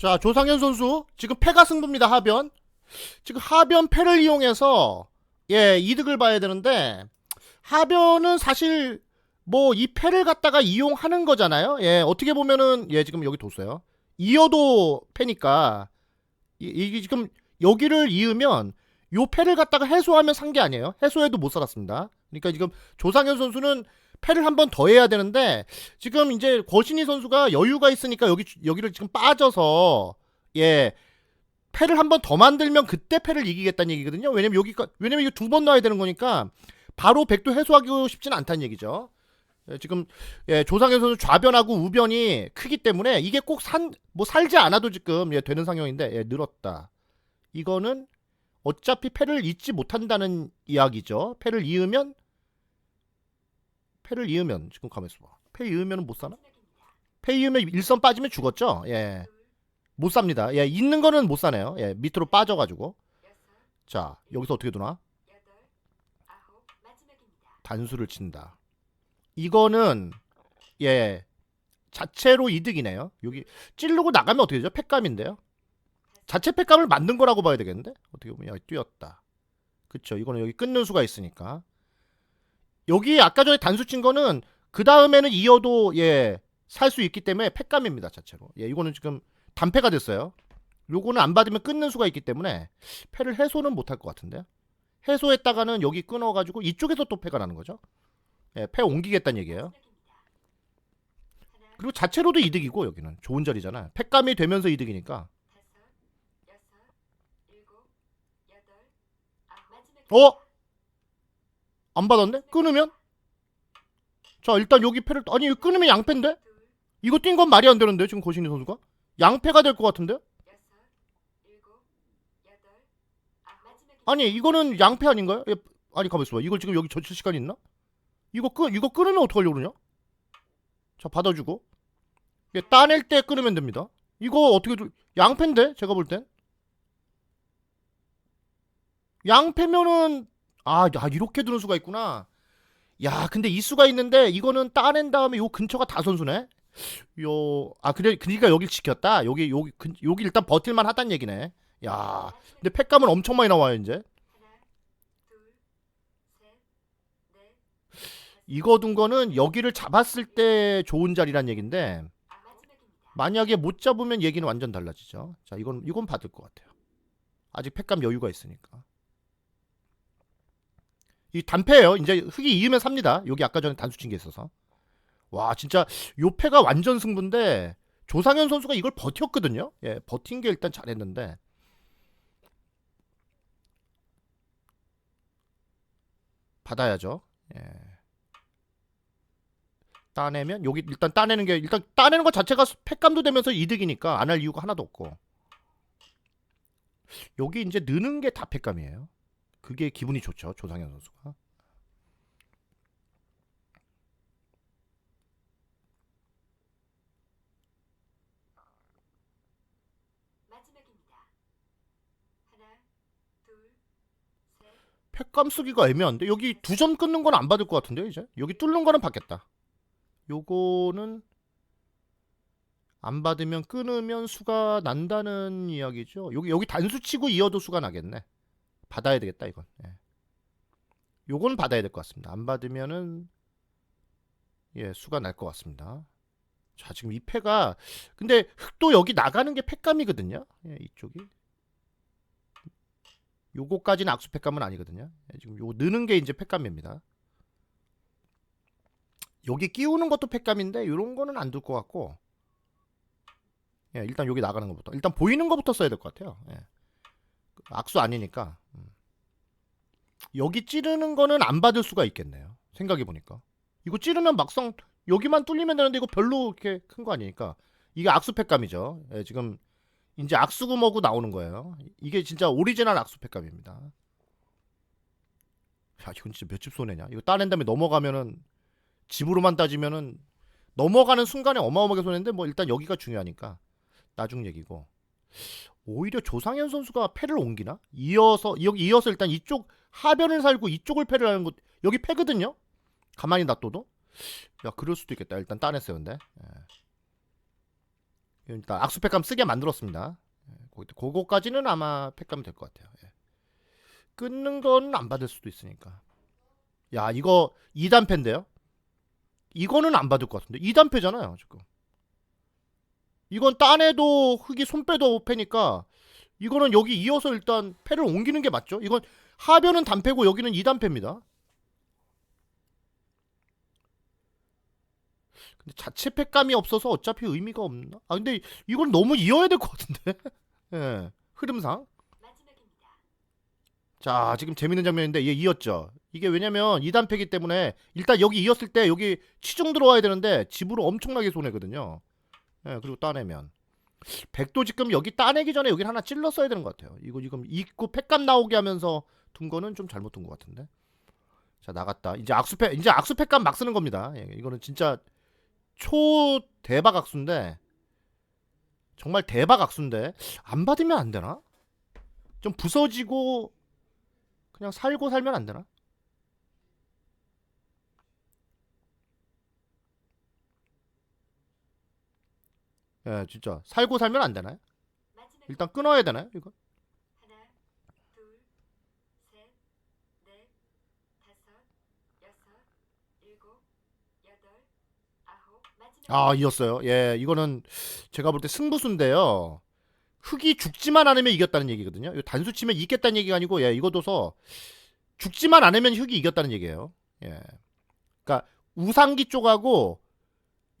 자, 조상현 선수 지금 패가 승부입니다. 하변. 지금 하변 패를 이용해서 예, 이득을 봐야 되는데 하변은 사실 뭐 이 패를 갖다가 이용하는 거잖아요. 예, 어떻게 보면은 예, 지금 여기 뒀어요. 이어도 패니까 이, 이게 지금 여기를 이으면 요 패를 갖다가 해소하면 산 게 아니에요. 해소해도 못 살았습니다. 그러니까 지금 조상현 선수는 패를 한 번 더 해야 되는데 지금 이제 거신희 선수가 여유가 있으니까 여기 여기를 지금 빠져서 예 패를 한 번 더 만들면 그때 패를 이기겠다는 얘기거든요. 왜냐면 여기가 왜냐면 이거 두 번 넣어야 되는 거니까 바로 백도 해소하기 쉽지는 않다는 얘기죠. 예, 지금 예, 조상현 선수 좌변하고 우변이 크기 때문에 이게 꼭 산 뭐 살지 않아도 지금 예, 되는 상황인데 예, 늘었다. 이거는 어차피 패를 잊지 못한다는 이야기죠. 패를 이으면 패를 이으면 지금 가만있어 봐. 패 이으면 못 사나? 패 이으면 일선 빠지면 죽었죠. 예. 못 삽니다. 예, 있는 거는 못 사네요. 예, 밑으로 빠져가지고. 자, 여기서 어떻게 두나? 단수를 친다. 이거는 예 자체로 이득이네요. 여기 찌르고 나가면 어떻게 되죠? 팩감인데요. 자체 팩감을 만든 거라고 봐야 되겠는데 어떻게 보면 여기 뛰었다. 그쵸? 이거는 여기 끊는 수가 있으니까. 여기 아까 전에 단수 친 거는 그 다음에는 이어도 예 살 수 있기 때문에 팩감입니다 자체로. 예 이거는 지금 단패가 됐어요. 요거는 안 받으면 끊는 수가 있기 때문에 패를 해소는 못할 것 같은데. 해소했다가는 여기 끊어가지고 이쪽에서 또 패가 나는 거죠. 예, 패 옮기겠다는 얘기예요. 그리고 자체로도 이득이고 여기는 좋은 자리잖아. 팩감이 되면서 이득이니까. 어? 안 받았네? 끊으면? 자 일단 여기 패를 아니 이거 끊으면 양패인데? 이거 뛴 건 말이 안 되는데 지금 고신희 선수가? 양패가 될 것 같은데? 아니 이거는 양패 아닌가요? 예, 아니 가만있어 봐 이걸 지금 여기 젖힐 시간 있나? 이거 끊 이거 끊으면 어떡하려고 그러냐? 자 받아주고 예, 따낼 때 끊으면 됩니다 이거 어떻게 들- 양패인데 제가 볼 땐 양패면은 아, 야 이렇게 두는 수가 있구나 야 근데 이 수가 있는데 이거는 따낸 다음에 요 근처가 다 선수네 요 아 그래 그러니까 여길 지켰다 여기 여기 근, 여기 일단 버틸만 하단 얘기네 야 근데 팩감은 엄청 많이 나와요 이제 이거 둔 거는 여기를 잡았을 때 좋은 자리란 얘긴데 만약에 못 잡으면 얘기는 완전 달라지죠. 자, 이건 이건 받을 것 같아요. 아직 팩감 여유가 있으니까. 이 단패예요. 이제 흙이 이으면 삽니다. 여기 아까 전에 단수 친 게 있어서. 와, 진짜 요 패가 완전 승부인데 조상현 선수가 이걸 버텼거든요. 예, 버틴 게 일단 잘했는데. 받아야죠. 예. 따내면 여기 일단 따내는 게 일단 따내는 것 자체가 팩감도 되면서 이득이니까 안 할 이유가 하나도 없고 여기 이제 느는 게 다 팩감이에요. 그게 기분이 좋죠 조상현 선수가. 마지막입니다. 하나, 둘, 셋. 팩감 쓰기가 애매한데 여기 두 점 끊는 건 안 받을 것 같은데 이제 여기 뚫는 거는 받겠다. 요거는 안 받으면 끊으면 수가 난다는 이야기죠. 여기 여기 단수 치고 이어도 수가 나겠네. 받아야 되겠다 이건. 예. 요건 받아야 될 것 같습니다. 안 받으면은 예 수가 날 것 같습니다. 자 지금 이 패가 근데 흑도 여기 나가는 게 팩감이거든요. 예, 이쪽이. 요거까지는 악수 팩감은 아니거든요. 예, 지금 요 느는 게 이제 팩감입니다. 여기 끼우는 것도 팩감인데 이런 거는 안 둘 것 같고 예, 일단 여기 나가는 것부터 일단 보이는 것부터 써야 될 것 같아요. 예. 악수 아니니까 음. 여기 찌르는 거는 안 받을 수가 있겠네요. 생각해 보니까 이거 찌르면 막상 여기만 뚫리면 되는데 이거 별로 이렇게 큰 거 아니니까 이게 악수 팩감이죠. 예, 지금 이제 악수구머구 나오는 거예요. 이게 진짜 오리지널 악수 팩감입니다. 야 이건 진짜 몇 집 손해냐? 이거 따낸 다음에 넘어가면은 집으로만 따지면은 넘어가는 순간에 어마어마하게 손해인데 뭐 일단 여기가 중요하니까 나중 얘기고 오히려 조상현 선수가 패를 옮기나? 이어서 여기 이어서 일단 이쪽 하변을 살고 이쪽을 패를 하는 것 여기 패거든요. 가만히 놔둬도 야 그럴 수도 있겠다. 일단 따냈어요 근데 예. 일단 악수 팩감 쓰게 만들었습니다. 예, 고- 그거까지는 아마 팩감이 될 것 같아요. 예. 끊는 건 안 받을 수도 있으니까. 야 이거 2단패인데요? 이거는 안 받을 것 같은데 2단패잖아요 지금. 이건 딴에도 흙이 손빼도 패니까 이거는 여기 이어서 일단 패를 옮기는 게 맞죠? 이건 하변은 단패고 여기는 2단패입니다. 근데 자체 패감이 없어서 어차피 의미가 없나? 아 근데 이건 너무 이어야 될 것 같은데. 예. 흐름상. 자, 지금 재밌는 장면인데 얘 이었죠. 이게 왜냐면 2단패기 때문에 일단 여기 이었을 때 여기 치중 들어와야 되는데 집으로 엄청나게 손해거든요. 예, 그리고 따내면 백도 지금 여기 따내기 전에 여기 하나 찔렀어야 되는 것 같아요. 이거 지금 입구 팩감 나오게 하면서 둔 거는 좀 잘못 둔 것 같은데. 자, 나갔다. 이제 악수팩 이제 악수팩감 막 쓰는 겁니다. 예, 이거는 진짜 초 대박 악수인데 정말 대박 악수인데 안 받으면 안 되나? 좀 부서지고 그냥 살고 살면 안 되나? 예, 진짜 살고 살면 안 되나요? 일단 끊어야 되나요? 이거? 하나, 둘, 셋, 넷, 다섯, 여섯, 일곱, 여덟, 아홉. 마지막 아, 이었어요. 예, 이거는 제가 볼 때 승부수인데요. 흑이 죽지만 않으면 이겼다는 얘기거든요. 이거 단수 치면 이겼다는 얘기가 아니고, 예, 이거 둬서 죽지만 않으면 흑이 이겼다는 얘기예요. 예. 그러니까 우상기 쪽하고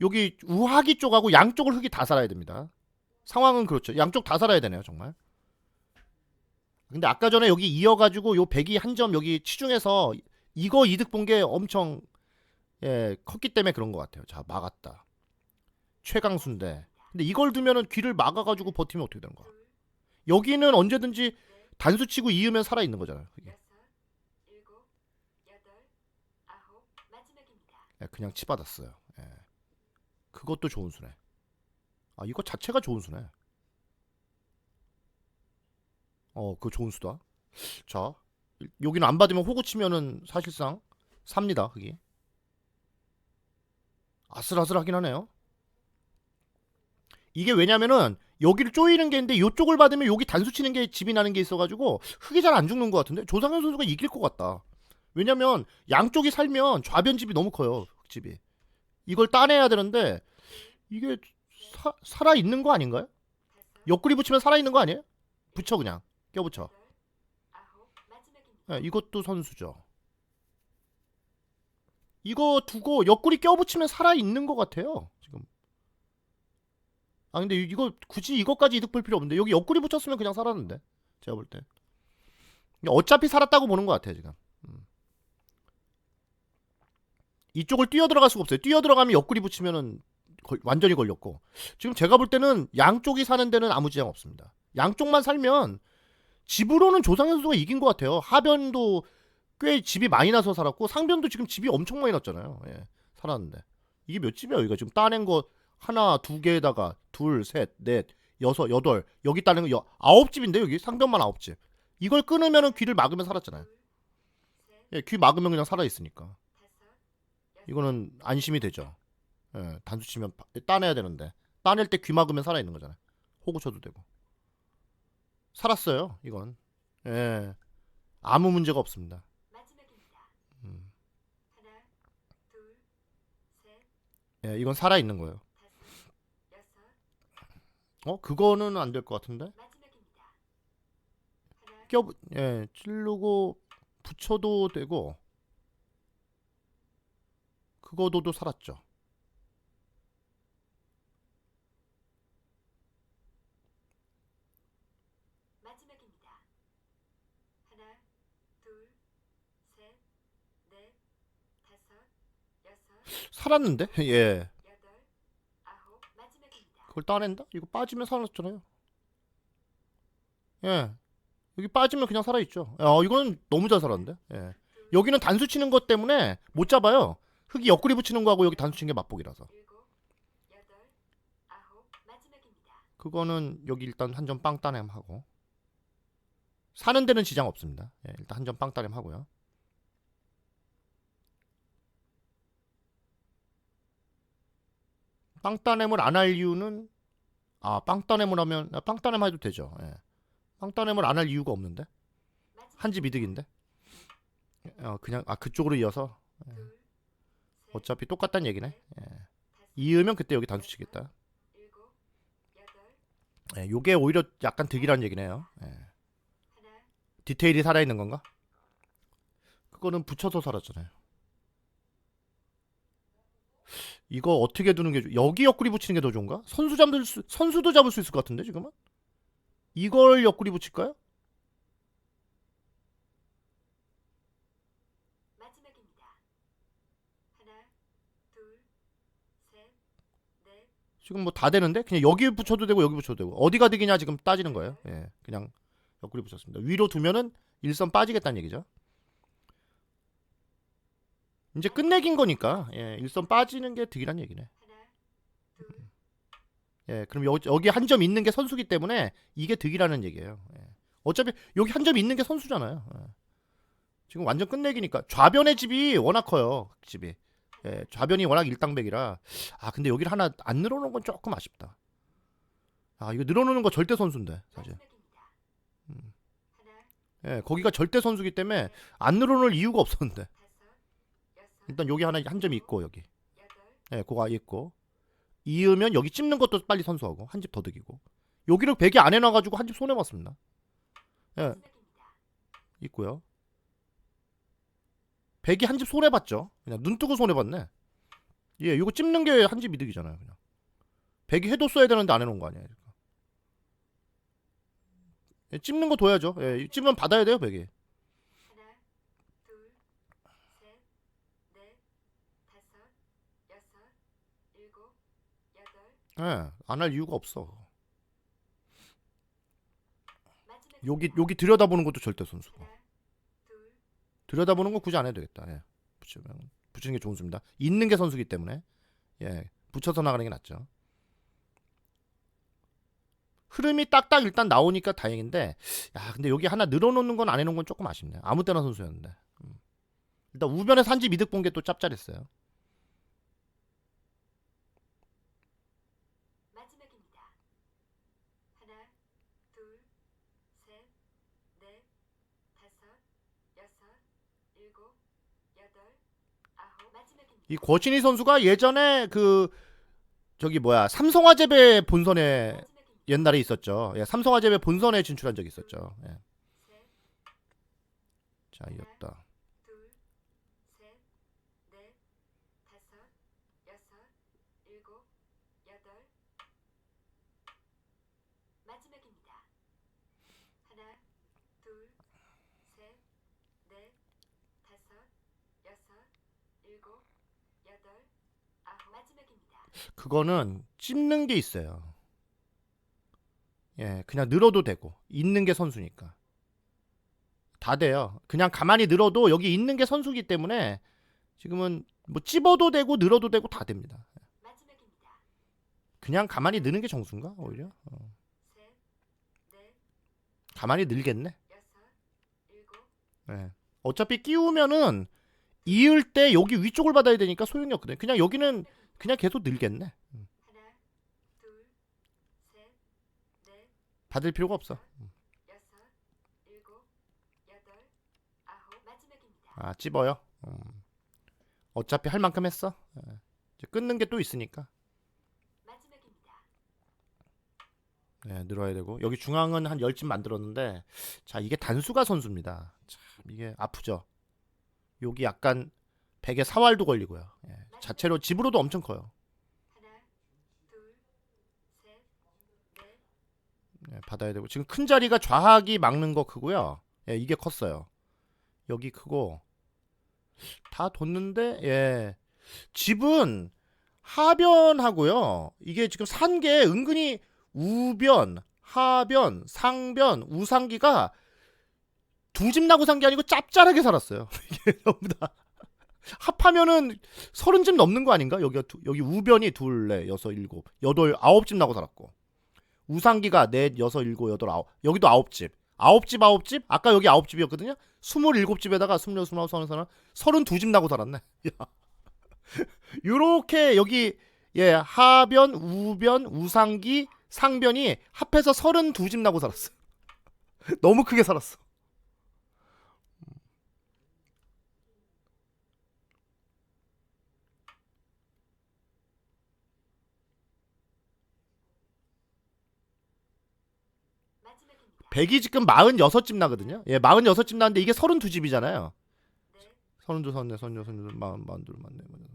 여기 우하기 쪽하고 양쪽을 흑이 다 살아야 됩니다. 상황은 그렇죠. 양쪽 다 살아야 되네요, 정말. 근데 아까 전에 여기 이어가지고 요 백이 한 점 여기 치중해서 이거 이득 본 게 엄청 예 컸기 때문에 그런 것 같아요. 자 막았다. 최강수인데. 근데 이걸 두면은 귀를 막아가지고 버티면 어떻게 되는 거야? 둘, 여기는 언제든지 단수 치고 이으면 살아 있는 거잖아요. 그게. 예, 그냥 치받았어요. 예. 그것도 좋은 수네. 아 이거 자체가 좋은 수네. 어, 그거 좋은 수다. 자, 여기는 안 받으면 호구 치면은 사실상 삽니다. 그게. 아슬아슬하긴 하네요. 이게 왜냐면은 여기를 쪼이는 게 있는데 이쪽을 받으면 여기 단수 치는 게 집이 나는 게 있어가지고 흙이 잘 안 죽는 것 같은데 조상현 선수가 이길 것 같다. 왜냐면 양쪽이 살면 좌변집이 너무 커요. 흙집이. 이걸 따내야 되는데 이게 사, 살아 있는 거 아닌가요? 옆구리 붙이면 살아 있는 거 아니에요? 붙여 그냥 껴붙여. 예, 이것도 선수죠. 이거 두고 옆구리 껴붙이면 살아 있는 것 같아요. 지금. 아 근데 이- 이거 굳이 이것까지 이득 볼 필요 없는데 여기 옆구리 붙였으면 그냥 살았는데 제가 볼 때. 어차피 살았다고 보는 것 같아요 지금. 음. 이쪽을 뛰어 들어갈 수가 없어요. 뛰어 들어가면 옆구리 붙이면은 걸- 완전히 걸렸고 지금 제가 볼 때는 양쪽이 사는 데는 아무 지장 없습니다. 양쪽만 살면 집으로는 조상현 선수가 이긴 것 같아요. 하변도 꽤 집이 많이 나서 살았고 상변도 지금 집이 엄청 많이 났잖아요. 예, 살았는데 이게 몇 집이에요? 이거 지금 따낸 거 하나 두 개에다가 둘, 셋, 넷, 여섯, 여덟 여기 따낸 거 여, 아홉 집인데 여기 상변만 아홉 집. 이걸 끊으면은 귀를 막으면 살았잖아요. 예, 귀 막으면 그냥 살아 있으니까. 이거는 안심이 되죠. 예, 단수 치면 바- 따내야 되는데 따낼 때 귀 막으면 살아 있는 거잖아요. 호구 쳐도 되고 살았어요. 이건 예, 아무 문제가 없습니다. 음. 하나, 둘, 셋, 예, 이건 살아 있는 거예요. 어, 그거는 안 될 것 같은데? 껴, 예, 찌르고 붙여도 되고 그거도도 살았죠. 마지막입니다. 하나, 둘, 셋, 넷, 다섯, 여섯, 살았는데? 예. 그걸 따낸다? 이거 빠지면 살았잖아요. 예, 여기 빠지면 그냥 살아 있죠. 어, 이건 너무 잘 살았는데? 예, 여기는 단수 치는 것 때문에 못 잡아요. 흙이 옆구리 붙이는 거하고 여기 단수 치는 게 맛보기라서. 그거는 여기 일단 한 점 빵 따냄 하고 사는 데는 지장 없습니다. 예, 일단 한 점 빵 따냄 하고요. 빵 따냄을 안 할 이유는 아 빵따냄을 하면 아, 빵따냄 해도 되죠. 예. 빵따냄을 안 할 이유가 없는데 한 집 이득인데. 어 그냥 아 그쪽으로 이어서 둘, 셋, 어차피 똑같다는 얘기네. 예. 이으면 그때 여기 단수 치겠다. 일곱, 여덟, 예, 요게 오히려 약간 득이라는 얘기네요. 예. 디테일이 살아있는 건가? 그거는 붙여서 살았잖아요. 이거 어떻게 두는 게 좋... 여기 옆구리 붙이는 게 더 좋은가? 선수 잡을 수 선수도 잡을 수 있을 것 같은데 지금은? 이걸 옆구리 붙일까요? 마지막입니다. 하나, 둘, 셋, 넷, 지금 뭐 다 되는데 그냥 여기 붙여도 되고 여기 붙여도 되고 어디가 득이냐 지금 따지는 거예요. 예, 그냥 옆구리 붙였습니다. 위로 두면은 일선 빠지겠다는 얘기죠. 이제 끝내긴 거니까 예, 일선 빠지는 게 득이란 얘기네. 예, 그럼 여, 여기 한 점 있는 게 선수기 때문에 이게 득이라는 얘기예요. 예. 어차피 여기 한 점 있는 게 선수잖아요. 예. 지금 완전 끝내기니까 좌변의 집이 워낙 커요. 집이. 예, 좌변이 워낙 일당백이라. 아, 근데 여기를 하나 안 늘어놓은 건 조금 아쉽다. 아, 이거 늘어놓는 거 절대 선수인데, 사실. 음. 예, 거기가 절대 선수기 때문에 안 늘어놓을 이유가 없었는데. 일단 여기 하나 한 점 있고 여기. 예, 그거 아예 있고. 이으면 여기 찝는 것도 빨리 선수하고 한 집 더 득이고. 여기를 베개 안 해놔가지고 한 집 손해 봤습니다. 예. 마지막입니다. 있고요. 백이 한 집 손해 봤죠. 그냥 눈 뜨고 손해 봤네. 예, 이거 찝는 게 한 집 이득이잖아요. 그냥 백이 해도 써야 되는데 안 해놓은 거 아니에요. 예, 찝는 거 둬야죠. 예, 찝으면 받아야 돼요, 백이. 하나, 둘, 셋, 넷, 다섯, 여섯, 일곱, 여덟, 예, 안 할 이유가 없어. 여기 여기 들여다보는 것도 절대 선수고. 들여다보는 거 굳이 안 해도 되겠다. 예. 붙이면 붙이는 게 좋은 수입니다. 있는 게 선수기 때문에 예, 붙여서 나가는 게 낫죠. 흐름이 딱딱 일단 나오니까 다행인데, 야 근데 여기 하나 늘어놓는 건 안 해놓은 건 조금 아쉽네. 아무 때나 선수였는데. 음. 일단 우변에서 한집 이득 본 게 또 짭짤했어요. 마지막입니다. 하나, 둘, 셋, 넷, 다섯, 여섯, 일곱, 여덟, 아홉. 마지막입니다. 이 거친이 선수가 예전에 그 저기 뭐야 삼성화재배 본선에 마지막입니다. 옛날에 있었죠. 예, 삼성화재배 본선에 진출한 적이 있었죠. 예. 셋, 자 이었다. 둘, 셋, 넷, 다섯, 여섯, 일곱, 여덟. 마지막입니다. 하나, 둘, 셋, 넷, 다섯, 여섯, 일곱, 여덟, 아홉. 마지막입니다. 그거는 찝는 게 있어요. 예, 그냥 늘어도 되고 있는 게 선수니까 다 돼요. 그냥 가만히 늘어도 여기 있는 게 선수기 때문에 지금은 뭐 찝어도 되고 늘어도 되고 다 됩니다. 그냥 가만히 느는 게 정수인가 오히려? 어. 가만히 늘겠네. 예. 어차피 끼우면은 이을 때 여기 위쪽을 받아야 되니까 소용이 없거든. 그냥 여기는 그냥 계속 늘겠네. 음. 하나, 둘, 셋, 넷, 받을 필요가 없어. 여섯, 일곱, 여덟, 아홉. 마지막입니다. 아 찝어요. 음. 어차피 할 만큼 했어. 예. 이제 끊는 게 또 있으니까. 마지막입니다. 네, 늘어야 되고 여기 중앙은 한 10집 만들었는데 자 이게 단수가 선수입니다 참 이게 아프죠 여기 약간 베개 사활도 걸리고요. 예, 자체로 집으로도 엄청 커요. 예, 받아야 되고. 지금 큰 자리가 좌학이 막는 거 크고요. 예, 이게 컸어요. 여기 크고. 다 뒀는데 예. 집은 하변하고요. 이게 지금 산 게 은근히 우변 하변 상변 우상기가 두집 나고 산 게 아니고 짭짤하게 살았어요. 이게 전부 다 합하면은 서른 집 넘는 거 아닌가 여기가 두- 여기 우변이 둘 넷 여섯 일곱 여덟 아홉 집 나고 살았고 우상기가 넷 여섯 일곱 여덟 아홉 여기도 아홉 집 아홉 집 아홉 집 아까 여기 아홉 집이었거든요 스물일곱 집에다가 스물여섯 스물아홉 서른 서른 서른 두 집 나고 살았네 야. 요렇게 여기 예 하변 우변 우상기 상변이 합해서 32집 나고 살았어. 너무 크게 살았어. 마지막입니다. 100이 지금 46집 나거든요. 예, 46집 나는데 이게 32집이잖아요. 네, 32, 34, 36, 36, 40, 42, 44, 45,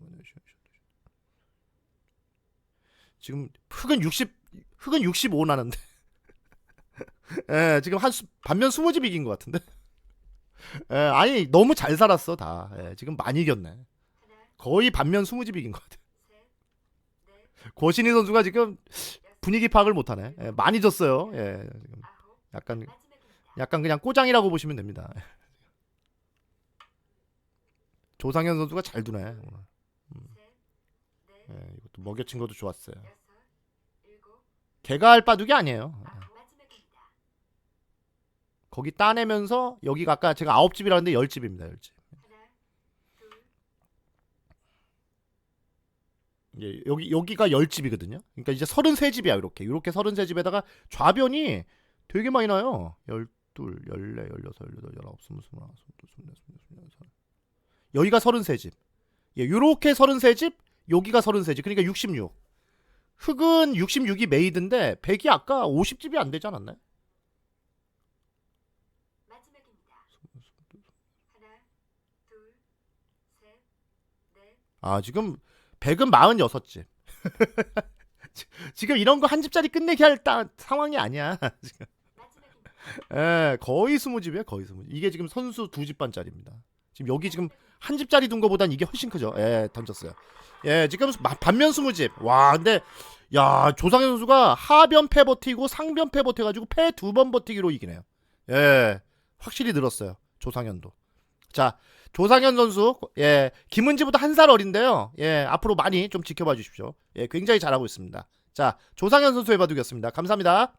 지금 흑은 60 흑은 65 나는데. 예, 지금 한 수- 반면 20집 이긴 것 같은데. 예, 아니 너무 잘 살았어 다. 예, 지금 많이 이겼네. 거의 반면 20집 이긴 것 같아. 고신희 선수가 지금 분위기 파악을 못하네. 예, 많이 졌어요. 예, 지금. 약간. 약간 그냥 꼬장이라고 보시면 됩니다. 조상현 선수가 잘 두네. 오늘. 셋, 넷, 예, 이것도 먹여친 것도 좋았어요. 개가 할 바둑이 아니에요. 예. 아홉. 마지막입니다. 거기 따내면서 여기가 아까 제가 아홉 집이라 했는데 열 집입니다. 열 집. 예, 여기 여기가 열 집이거든요. 그러니까 이제 서른세 집이야 이렇게 이렇게 서른세 집에다가 좌변이 되게 많이 나요. 열둘, 열네, 열여섯, 열여덟, 열아홉, 스물, 스물하나, 스물둘, 스물넷, 스물여섯, 스물일곱, 여기가 서른세 집. 예, 요렇게 서른세 집, 여기가 서른세 집. 그러니까 66. 흑은 66이 메이드인데 100이 아까 50집이 안 되지 않았나요? 아 지금 100은 46집. 지금 이런 거 한 집짜리 끝내기 할 따, 상황이 아니야. 지금. 예, 거의 20집이에요. 거의 20집. 이게 지금 선수 두 집 반짜리입니다. 지금 여기 지금 한 집짜리 둔 거보단 이게 훨씬 크죠. 예, 던졌어요. 예, 지금 마- 반면 20집. 와, 근데 야, 조상현 선수가 하변 패 버티고 상변 패 버텨 가지고 패 두 번 버티기로 이기네요. 예. 확실히 늘었어요. 조상현도. 자, 조상현 선수, 예, 김은지보다 한 살 어린데요. 예, 앞으로 많이 좀 지켜봐 주십시오. 예, 굉장히 잘하고 있습니다. 자, 조상현 선수의 바둑이었습니다. 감사합니다.